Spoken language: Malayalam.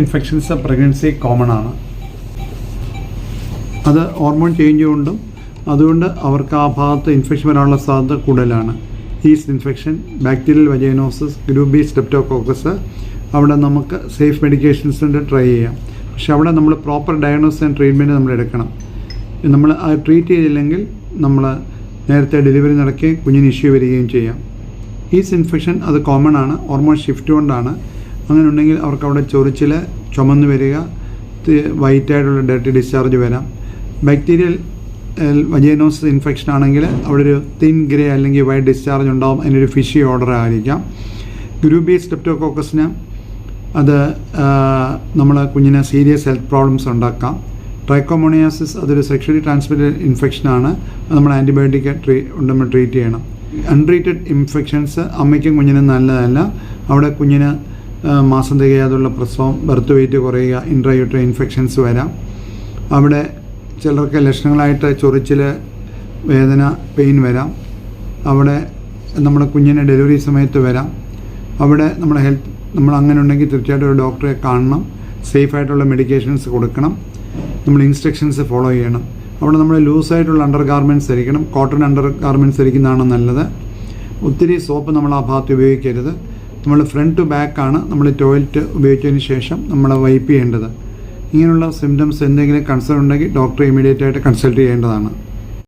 ഇൻഫെക്ഷൻസ് പ്രഗ്നൻസി കോമൺ ആണ്. അത് ഹോർമോൺ ചേഞ്ച് കൊണ്ടും അതുകൊണ്ട് അവർക്ക് ആ ഭാഗത്ത് ഇൻഫെക്ഷൻ വരാനുള്ള സാധ്യത കൂടുതലാണ്. Yeast infection bacterial vaginosis group B streptococcus അവിടെ നമുക്ക് സേഫ് മെഡിക്കേഷൻസ് ഉണ്ട് ട്രൈ ചെയ്യാം. പക്ഷെ അവിടെ നമ്മൾ പ്രോപ്പർ ഡയഗ്നോസ് ആൻഡ് ട്രീറ്റ്മെന്റ് നമ്മൾ എടുക്കണം. നമ്മൾ ആ ട്രീറ്റ് ചെയ്തില്ലെങ്കിൽ നമ്മൾ നേരത്തെ ഡെലിവറി നടക്കുകയും കുഞ്ഞിന് ഇഷ്യൂ വരികയും ചെയ്യാം. ഈസ് ഇൻഫെക്ഷൻ അത് കോമൺ ആണ് ഹോർമോൺ ഷിഫ്റ്റ് കൊണ്ടാണ് അങ്ങനെ ഉണ്ടെങ്കിൽ അവർക്ക് അവിടെ ചൊറിച്ചിൽ ചുമന്ന് വരിക വൈറ്റായിട്ടുള്ള ഡയറക്റ്റ് ഡിസ്ചാർജ് വരാം. ബാക്ടീരിയൽ വജേനോസ് ഇൻഫെക്ഷൻ ആണെങ്കിൽ അവിടെ ഒരു തിൻ ഗ്രേ അല്ലെങ്കിൽ വൈറ്റ് ഡിസ്ചാർജ് ഉണ്ടാവും. അതിനൊരു ഫിഷി ഓർഡർ ആയിരിക്കാം. ഗ്രൂപ്പ് ബി സ്ട്രെപ്റ്റോകോക്കസിന് അത് നമ്മൾ കുഞ്ഞിന് സീരിയസ് ഹെൽത്ത് പ്രോബ്ലംസ് ഉണ്ടാക്കാം. ട്രൈക്കോമോണിയാസിസ് അതൊരു സെക്ഷലി ട്രാൻസ്മിറ്റഡ് ഇൻഫെക്ഷനാണ് നമ്മൾ ആന്റിബയോട്ടിക് ട്രീ നമ്മൾ ട്രീറ്റ് ചെയ്യണം. അൺട്രീറ്റഡ് ഇൻഫെക്ഷൻസ് അമ്മയ്ക്കും കുഞ്ഞിനും നല്ലതല്ല. അവിടെ കുഞ്ഞിന് മാസം തികയാതുള്ള പ്രസവം ബർത്ത് വെയിറ്റ് കുറയുക ഇൻട്രയൂട്ടർ ഇൻഫെക്ഷൻസ് വരാം. അവിടെ ചിലർക്ക് ലക്ഷണങ്ങളായിട്ട് ചൊറിച്ചിൽ വേദന പെയിൻ വരാം. അവിടെ നമ്മുടെ കുഞ്ഞിന് ഡെലിവറി സമയത്ത് വരാം. അവിടെ നമ്മുടെ ഹെൽത്ത് നമ്മൾ അങ്ങനെ ഉണ്ടെങ്കിൽ തീർച്ചയായിട്ടും ഒരു ഡോക്ടറെ കാണണം. സേഫായിട്ടുള്ള മെഡിക്കേഷൻസ് കൊടുക്കണം. നമ്മൾ ഇൻസ്ട്രക്ഷൻസ് ഫോളോ ചെയ്യണം. അവിടെ നമ്മൾ ലൂസായിട്ടുള്ള അണ്ടർ ഗാർമെന്റ്സ് ധരിക്കണം. കോട്ടൺ അണ്ടർ ഗാർമെന്റ്സ് ധരിക്കുന്നതാണ് നല്ലത്. ഒത്തിരി സോപ്പ് നമ്മൾ ആ ഭാഗത്ത് ഉപയോഗിക്കരുത്. നമ്മൾ ഫ്രണ്ട് ടു ബാക്കാണ് നമ്മൾ ടോയ്ലറ്റ് ഉപയോഗിച്ചതിന് ശേഷം നമ്മൾ വൈപ്പ് ചെയ്യേണ്ടത്. ഇങ്ങനെയുള്ള സിംറ്റംസ് എന്തെങ്കിലും കൺസേൺ ഉണ്ടെങ്കിൽ ഡോക്ടറെ ഇമീഡിയറ്റ് ആയിട്ട് കൺസൾട്ട് ചെയ്യേണ്ടതാണ്.